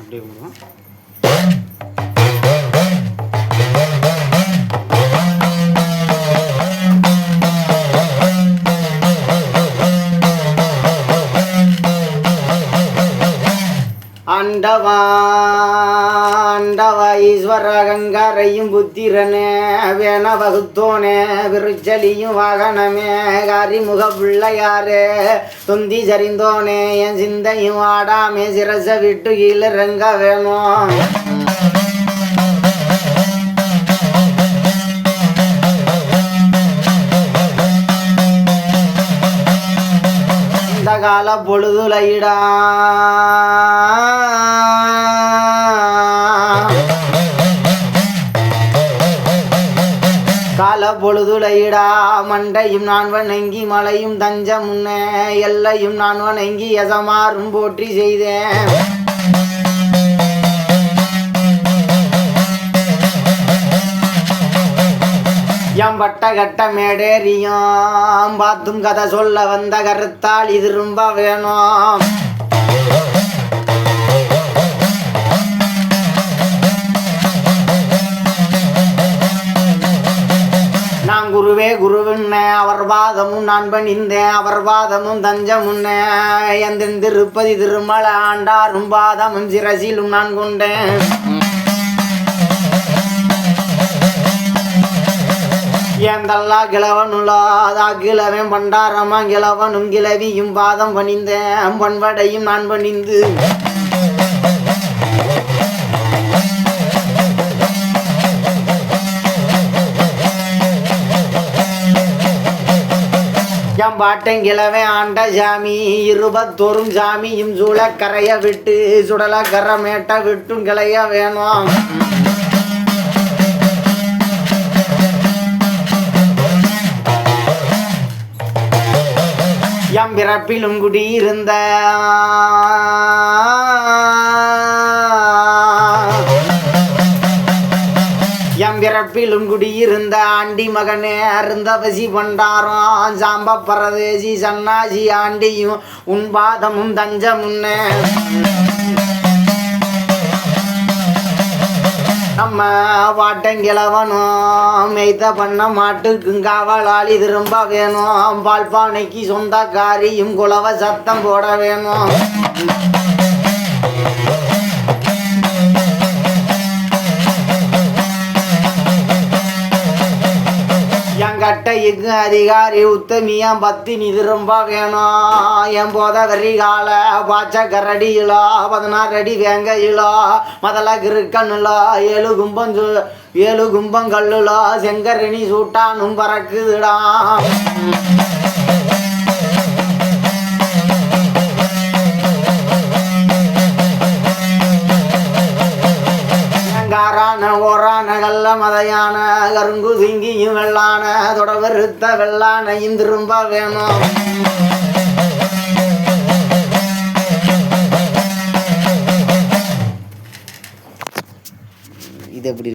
அப்படியே விடுவோம். ஆண்டவா ஈஸ்வர கங்காரையும் புத்திரனே வேண வகுத்தோனே விருச்சலியும் வாகனமே காரிமுக பிள்ளையாரே தொந்தி சரிந்தோனே என் சிந்தையும் ஆடாமே சிரச விட்டு கீழிறங்க வேணும் கால பொழுதுலையிடா கால பொழுதுலையிடா மண்டையும் நான் வணங்கி மலையும் தஞ்ச முன்னே எல்லையும் நான் வணங்கி எசமாறும் போற்றி செய்தேன். என் பட்ட கட்ட மேடேறியும். பார்த்தும் கதை சொல்ல வந்த கருத்தால் இது ரொம்ப வேணும். குருவே குருவின்னே அவர் வாதமும் நான் பணிந்தேன் அவர் வாதமும் தஞ்சமுன்னே எந்தன் திருப்பதி திருமலை ஆண்டாரும் பாதமும் சிரசிலும் நான் கொண்டேன் ஏந்தல்லா கிழவனுள்ளாதா கிழவன் பண்டாரமா கிழவனும் கிழவியும் பாதம் பணிந்தேன் பண்படையும் நான் பணிந்து. என் பாட்டன் கிழவன் ஆண்ட சாமி இருபத்தோறும் சாமியும் சூழ கரைய விட்டு சுடல கரை மேட்ட விட்டும் கிளைய வேணும் எம் பிறப்பிலும் குடியிருந்த எம்பிறப்பிலும் குடியிருந்த ஆண்டி மகனே அருந்தவசி பண்டாரம் சாம்ப பரதேசி சன்னாசி ஆண்டியும் உன் பாதமும் தஞ்சமுன்னே நம்ம வாட்டங்கிழவனும் மெய்த்த பண்ண மாட்டுக்கும் காவலாளி திரும்ப வேணும். பால்பானைக்கு சொந்தக்காரியும் குலவ சத்தம் போட வேணும். என் அதிகாரி உத்தமியம் பத்தினி திரும்ப வேணும் என் போத வெறிகால பாச்ச கரடியிலோ பதினாறு அடி வேங்கையிலோ? முதல்ல கிருக்கண்ணுலோ ஏழு கும்பம் ஏழு கும்பம் கல்லுலோ செங்கரணி சூட்டானும் பறக்குதுடா. காரான கல்ல மதையான கருங்கு திங்கியும் வெள்ளான தொடவருத்த வெள்ளானையும் திரும்ப வேணும் இது எப்படி